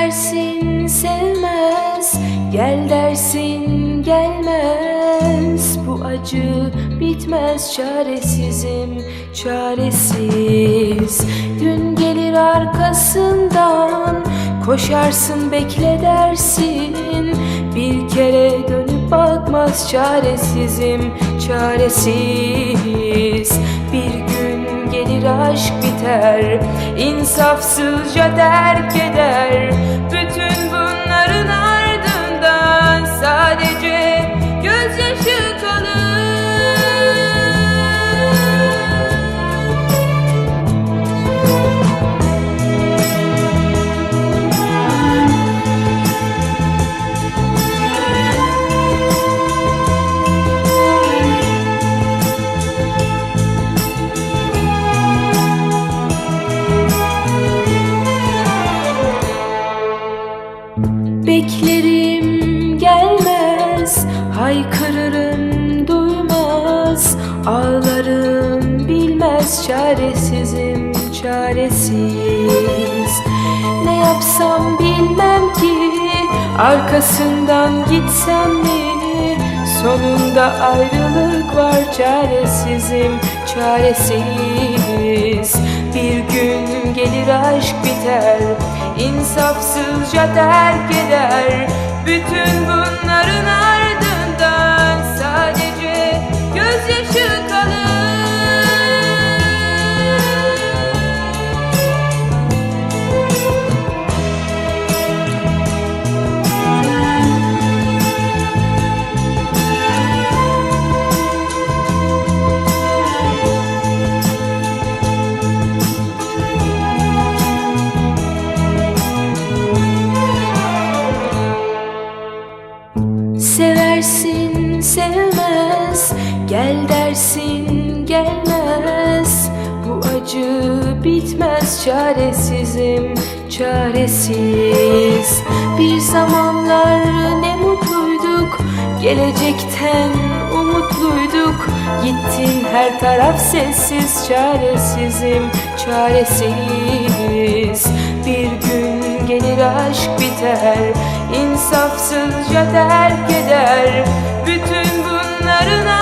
dersin sevmez Gel dersin gelmez. Bu acı bitmez çaresizim çaresiz. Dün gelir arkasından Koşarsın bekle dersin. Bir kere dönüp bakmaz çaresizim çaresiz aşk biter insafsızca terk eder. Bütün bunların Beklerim gelmez Haykırırım duymaz Ağlarım bilmez Çaresizim çaresiz. Ne yapsam bilmem ki Arkasından gitsem mi? Sonunda ayrılık var Çaresizim çaresiz Bir gün gelir aşk biter insafsızca terk eder. Bütün bunların ardından sadece gözyaşı kalır Seversin sevmez Gel dersin gelmez. Bu acı bitmez Çaresizim çaresiz. Bir zamanlar ne mutluyduk Gelecekten umutluyduk. Gittin her taraf sessiz Çaresizim çaresiz Bir gün gelir aşk biter insafsızca terk eder. Bütün bunların